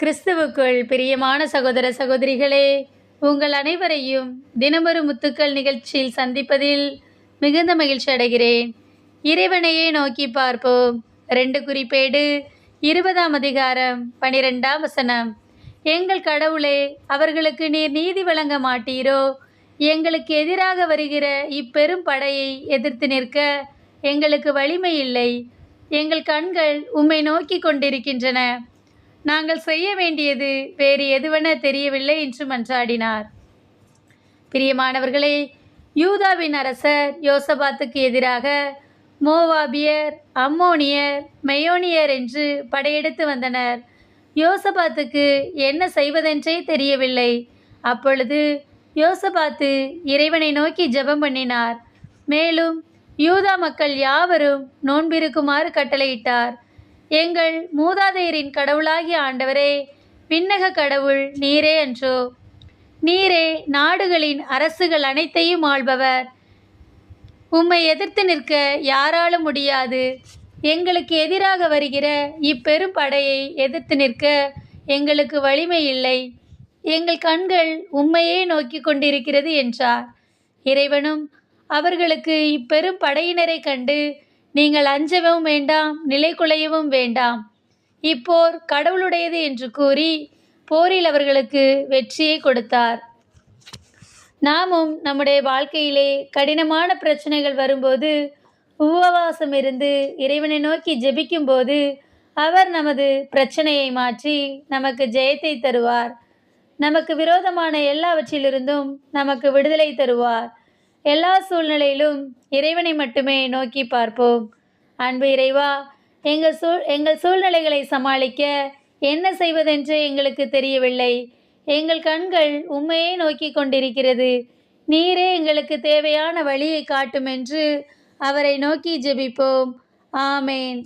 கிறிஸ்துவுக்குள் பிரியமான சகோதர சகோதரிகளே உங்கள் அனைவரையும் தினமொரு முத்துக்கள் நிகழ்ச்சியில் சந்திப்பதில் மிகுந்த மகிழ்ச்சி அடைகிறேன். இறைவனையே நோக்கி பார்ப்போம். ரெண்டு குறிப்பேடு இருபதாம் அதிகாரம் பனிரெண்டாம் வசனம். எங்கள் கடவுளே அவர்களுக்கு நீர் நீதி வழங்க மாட்டீரோ? எங்களுக்கு எதிராக வருகிற இப்பெரும் படையை எதிர்த்து நிற்க எங்களுக்கு வலிமை இல்லை. எங்கள் கண்கள் உம்மை நோக்கி கொண்டிருக்கின்றன. நாங்கள் செய்ய வேண்டியது வேறு எதுவென தெரியவில்லை என்று மன்றாடினார். பிரியமானவர்களே யூதாவின் அரசர் யோசபாத்துக்கு எதிராக மோவாபியர் அம்மோனியர் மெயோனியர் என்று படையெடுத்து வந்தனர். யோசபாத்துக்கு என்ன செய்வதென்றே தெரியவில்லை. அப்பொழுது யோசபாத்து இறைவனை நோக்கி ஜெபம் பண்ணினார். மேலும் யூதா மக்கள் யாவரும் நோன்பிருக்குமாறு கட்டளையிட்டார். எங்கள் மூதாதையரின் கடவுளாகிய ஆண்டவரே விண்ணக கடவுள் நீரே அன்றோ. நீரே நாடுகளின் அரசுகள் அனைத்தையும் ஆள்பவர். உம்மை எதிர்த்து நிற்க யாராலும் முடியாது. எங்களுக்கு எதிராக வருகிற இப்பெரும் படையை எதிர்த்து நிற்க எங்களுக்கு வலிமை இல்லை. எங்கள் கண்கள் உம்மையே நோக்கி கொண்டிருக்கிறது என்றார். இறைவனும் அவர்களுக்கு இப்பெரும் படையினரை கண்டு நீங்கள் அஞ்சவும் வேண்டாம் நிலை குலையவும் வேண்டாம். இப்போர் கடவுளுடையது என்று கூறி போரில் அவர்களுக்கு வெற்றியை கொடுத்தார். நாமும் நம்முடைய வாழ்க்கையிலே கடினமான பிரச்சனைகள் வரும்போது உபவாசம் இருந்து இறைவனை நோக்கி ஜெபிக்கும்போது அவர் நமது பிரச்சனையை மாற்றி நமக்கு ஜெயத்தை தருவார். நமக்கு விரோதமான எல்லாவற்றிலிருந்தும் நமக்கு விடுதலை தருவார். எல்லா சூழ்நிலையிலும் இறைவனை மட்டுமே நோக்கி பார்ப்போம். அன்பு இறைவா எங்கள் சூழ் எங்கள் சூழ்நிலைகளை சமாளிக்க என்ன செய்வதென்று எங்களுக்கு தெரியவில்லை. எங்கள் கண்கள் உண்மையை நோக்கி கொண்டிருக்கிறது. நீரே எங்களுக்கு தேவையான வழியை காட்டும் என்று அவரை நோக்கி ஜெபிப்போம். ஆமேன்.